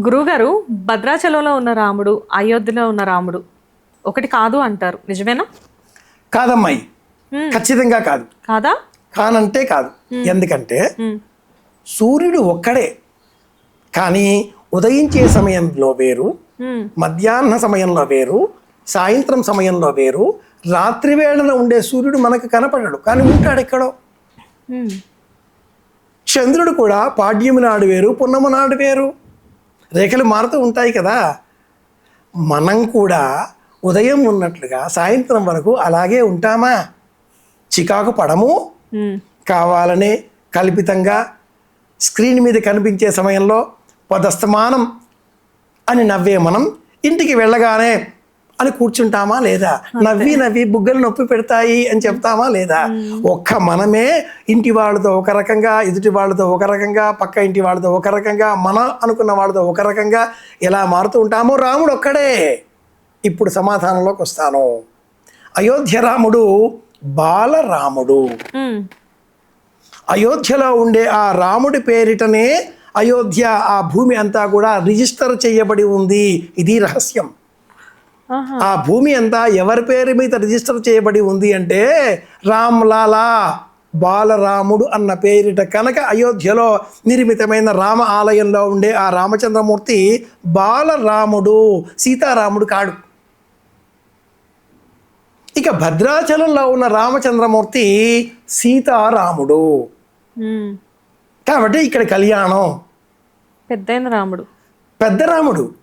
గురువుగారు భద్రాచలంలో ఉన్న రాముడు అయోధ్యలో ఉన్న రాముడు ఒకటి కాదు అంటారు. నిజమేనా? కాదమ్మాయి. ఖచ్చితంగా కాదు. కాదా? కానంటే కాదు. ఎందుకంటే సూర్యుడు ఒక్కడే. కానీ ఉదయించే సమయంలో వేరు మధ్యాహ్న సమయంలో వేరు సాయంత్రం సమయంలో వేరు రాత్రి వేళన ఉండే సూర్యుడు మనకు కనపడడు. కానీ ఉంటాడు ఎక్కడో. చంద్రుడు కూడా పాడ్యమి నాడు వేరు పున్నమ నాడు వేరు. రేఖలు మారుతూ ఉంటాయి కదా. మనం కూడా ఉదయం ఉన్నట్లుగా సాయంత్రం వరకు అలాగే ఉంటామా? చికాకు పడము? కావాలనే కల్పితంగా స్క్రీన్ మీద కనిపించే సమయంలో పదస్తమానం అని నవ్వే మనం ఇంటికి వెళ్ళగానే అని కూర్చుంటామా లేదా? నవ్వి నవ్వి బుగ్గలు నొప్పి పెడతాయి అని చెప్తామా లేదా? ఒక్క మనమే ఇంటి వాళ్ళతో ఒక రకంగా ఎదుటి వాళ్ళతో ఒక రకంగా పక్క ఇంటి వాళ్ళతో ఒక రకంగా మన అనుకున్న వాళ్ళతో ఒక రకంగా ఎలా మారుతూ ఉంటామో రాముడు ఒక్కడే. ఇప్పుడు సమాధానంలోకి వస్తాను. అయోధ్య రాముడు బాలరాముడు. అయోధ్యలో ఉండే ఆ రాముడి పేరిటనే అయోధ్య ఆ భూమి అంతా కూడా రిజిస్టర్ చేయబడి ఉంది. ఇది రహస్యం. ఆ భూమి అంతా ఎవరి పేరు మీద రిజిస్టర్ చేయబడి ఉంది అంటే రామ్లాలా బాలరాముడు అన్న పేరిట కనుక అయోధ్యలో నిర్మితమైన రామ ఆలయంలో ఉండే ఆ రామచంద్రమూర్తి బాలరాముడు సీతారాముడు కాడు. ఇక భద్రాచలంలో ఉన్న రామచంద్రమూర్తి సీతారాముడు. కాబట్టి ఇక్కడ కళ్యాణం. పెద్దయిన రాముడు. పెద్ద రాముడు.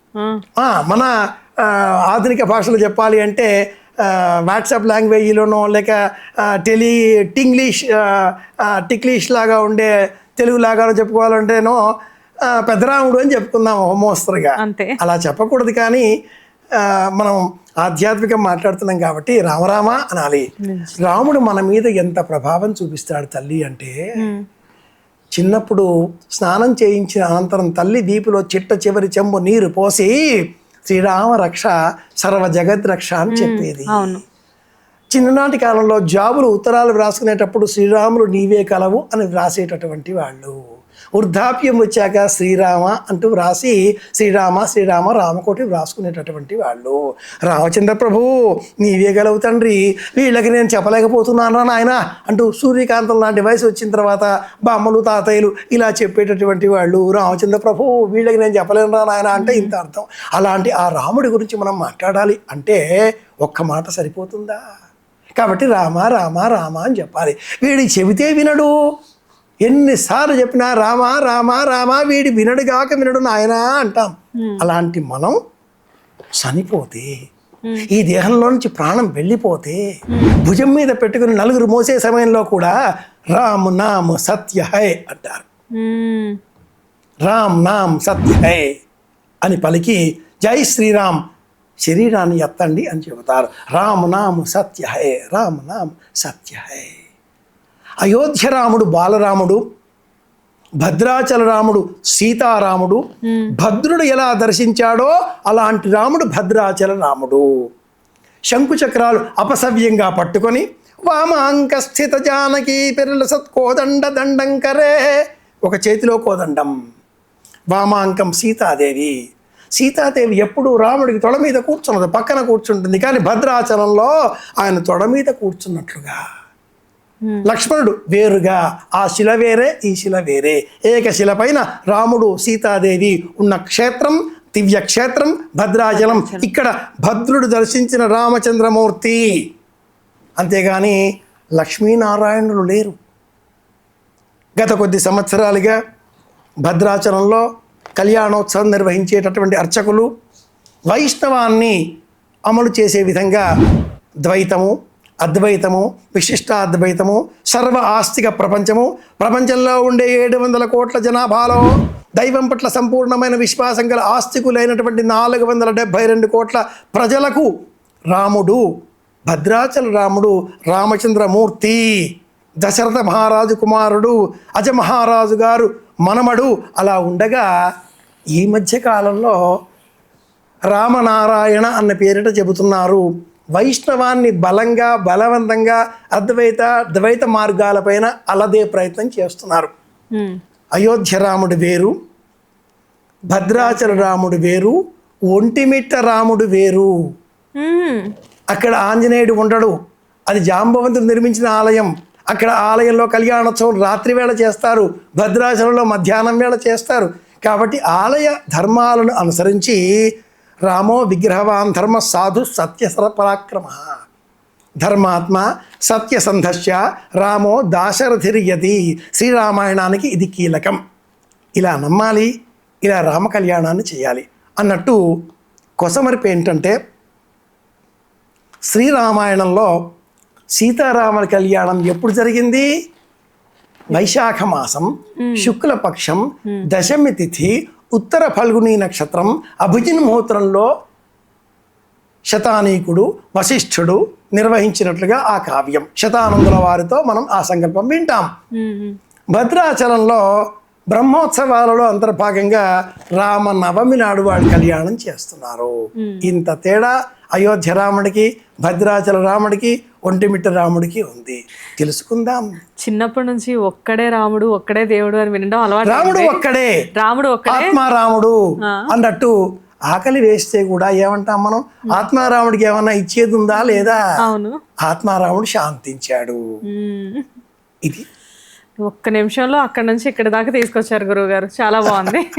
మన ఆధునిక భాషలో చెప్పాలి అంటే వాట్సాప్ లాంగ్వేజ్లోనో లేక టెలి టింగ్లీష్ టిక్లీష్ లాగా ఉండే తెలుగు లాగానో చెప్పుకోవాలంటేనో పెద్దరాముడు అని చెప్పుకుందాం హోమోస్తరుగా. అంతే. అలా చెప్పకూడదు కానీ మనం ఆధ్యాత్మికం మాట్లాడుతున్నాం కాబట్టి రామరామ అనాలి. రాముడు మన మీద ఎంత ప్రభావం చూపిస్తాడు తల్లి అంటే చిన్నప్పుడు స్నానం చేయించిన అనంతరం తల్లి దీపులో చిట్ట చివరి చెంబు నీరు పోసి శ్రీరామ రక్ష సర్వ జగత్ రక్ష అని చెప్పేది. చిన్ననాటి కాలంలో జాబులు ఉత్తరాలు వ్రాసుకునేటప్పుడు శ్రీరాములు నీవే కలవు అని వ్రాసేటటువంటి వాళ్ళు. వృద్ధాప్యం వచ్చాక శ్రీరామ అంటూ వ్రాసి శ్రీరామ శ్రీరామ రామకోటి వ్రాసుకునేటటువంటి వాళ్ళు. రామచంద్ర ప్రభు నీవే గలవు తండ్రి. వీళ్ళకి నేను చెప్పలేకపోతున్నాను నాయన అంటూ సూర్యకాంతం లాంటి వయసు వచ్చిన తర్వాత బామ్మలు తాతయ్యలు ఇలా చెప్పేటటువంటి వాళ్ళు. రామచంద్ర ప్రభు వీళ్ళకి నేను చెప్పలేను నాయన అంటే ఇంత అర్థం. అలాంటి ఆ రాముడి గురించి మనం మాట్లాడాలి అంటే ఒక్క మాట సరిపోతుందా? కాబట్టి రామ రామ రామ అని చెప్పాలి. వీడి చెబితే వినడు. ఎన్నిసార్లు చెప్పినా రామ రామ రామ వీడి వినడు కాక వినడు నాయనా అంటాం. అలాంటి మనం చనిపోతే ఈ దేహంలో నుంచి ప్రాణం వెళ్ళిపోతే భుజం మీద పెట్టుకుని నలుగురు మోసే సమయంలో కూడా రామ్ నామ్ సత్య హై అంటారు. రామ్ నామ్ సత్య హై అని పలికి జై శ్రీరామ్ శరీరాన్ని ఎత్తండి అని చెబుతారు. రామ్ నామ్ సత్య హై రామ్ నామ్ సత్య హై. అయోధ్య రాముడు బాలరాముడు భద్రాచల రాముడు సీతారాముడు భద్రుడు ఎలా దర్శించాడో అలాంటి రాముడు భద్రాచల రాముడు శంకుచక్రాలు అపసవ్యంగా పట్టుకొని వామాంక స్థిత జానకి పెరల సత్కోదండ దండంకరే ఒక చేతిలో కోదండం. వామాంకం సీతాదేవి. సీతాదేవి ఎప్పుడు రాముడికి తొడ మీద కూర్చున్నది పక్కన కూర్చుంటుంది కానీ భద్రాచలంలో ఆయన తొడ మీద కూర్చున్నట్లుగా. లక్ష్మణుడు వేరుగా ఆ శిల వేరే ఈ శిల వేరే. ఏకశిల పైన రాముడు సీతాదేవి ఉన్న క్షేత్రం దివ్య క్షేత్రం భద్రాచలం. ఇక్కడ భద్రుడు దర్శించిన రామచంద్రమూర్తి. అంతేగాని లక్ష్మీనారాయణులు లేరు. గత కొద్ది సంవత్సరాలుగా భద్రాచలంలో కళ్యాణోత్సవం నిర్వహించేటటువంటి అర్చకులు వైష్ణవాన్ని అమలు చేసే విధంగా ద్వైతము అద్వైతము విశిష్ట అద్వైతము సర్వ ఆస్తిక ప్రపంచము ప్రపంచంలో ఉండే ఏడు వందల కోట్ల జనాభాలో దైవం పట్ల సంపూర్ణమైన విశ్వాసం గల ఆస్తికులైనటువంటి నాలుగు వందల డెబ్భై రెండు కోట్ల ప్రజలకు రాముడు భద్రాచల రాముడు రామచంద్రమూర్తి దశరథ మహారాజు కుమారుడు అజమహారాజు గారు మనమడు. అలా ఉండగా ఈ మధ్య కాలంలో రామనారాయణ అన్న పేరిట చెబుతున్నారు. వైష్ణవాన్ని బలంగా బలవంతంగా అద్వైత ద్వైత మార్గాలపైన అలదే ప్రయత్నం చేస్తున్నారు. అయోధ్య రాముడి వేరు భద్రాచల రాముడు వేరు ఒంటిమిట్ట రాముడు వేరు. అక్కడ ఆంజనేయుడు ఉండడు. అది జాంబవంతుడు నిర్మించిన ఆలయం. అక్కడ ఆలయంలో కళ్యాణోత్సవం రాత్రి వేళ చేస్తారు. భద్రాచలంలో మధ్యాహ్నం వేళ చేస్తారు. కాబట్టి ఆలయ ధర్మాలను అనుసరించి రామో విగ్రహవాన్ ధర్మ సాధు సత్యసర పరాక్రమ ధర్మాత్మ సత్యసంధస్య రామో దాశరథిర్యతి. శ్రీరామాయణానికి ఇది కీలకం. ఇలా నమ్మాలి ఇలా రామ కళ్యాణాన్ని చేయాలి అన్నట్టు కొసమరిపు ఏంటంటే శ్రీరామాయణంలో సీతారాముల కళ్యాణం ఎప్పుడు జరిగింది? వైశాఖ మాసం శుక్లపక్షం దశమి తిథి ఉత్తర ఫల్గుని నక్షత్రం అభిజిన్ ముహూర్తంలో శతానీకుడు వశిష్ఠుడు నిర్వహించినట్లుగా ఆ కావ్యం. శతానందుల వారితో మనం ఆ సంకల్పం వింటాం. భద్రాచలంలో బ్రహ్మోత్సవాలలో అంతర్భాగంగా రామ నవమి నాడు వాడి కళ్యాణం చేస్తున్నారు. ఇంత తేడా అయోధ్య రాముడికి భద్రాచల రాముడికి ఒంటిమిట్ట రాముడికి ఉంది. తెలుసుకుందాం. చిన్నప్పటి నుంచి ఒక్కడే రాముడు ఒక్కడే దేవుడు అని వినడం అలవాటు రాముడు ఒక్కడే. రాముడు ఒక్కడే. ఆత్మారాముడు అన్నట్టు ఆకలి వేస్తే కూడా ఏమంటాం మనం? ఆత్మారాముడికి ఏమన్నా ఇచ్చేది ఉందా లేదా? అవును. ఆత్మారాముడు శాంతించాడు. ఇది. ఒక్క నిమిషంలో అక్కడ నుంచి ఇక్కడ దాకా తీసుకొచ్చారు గురువు గారు చాలా బాగుంది.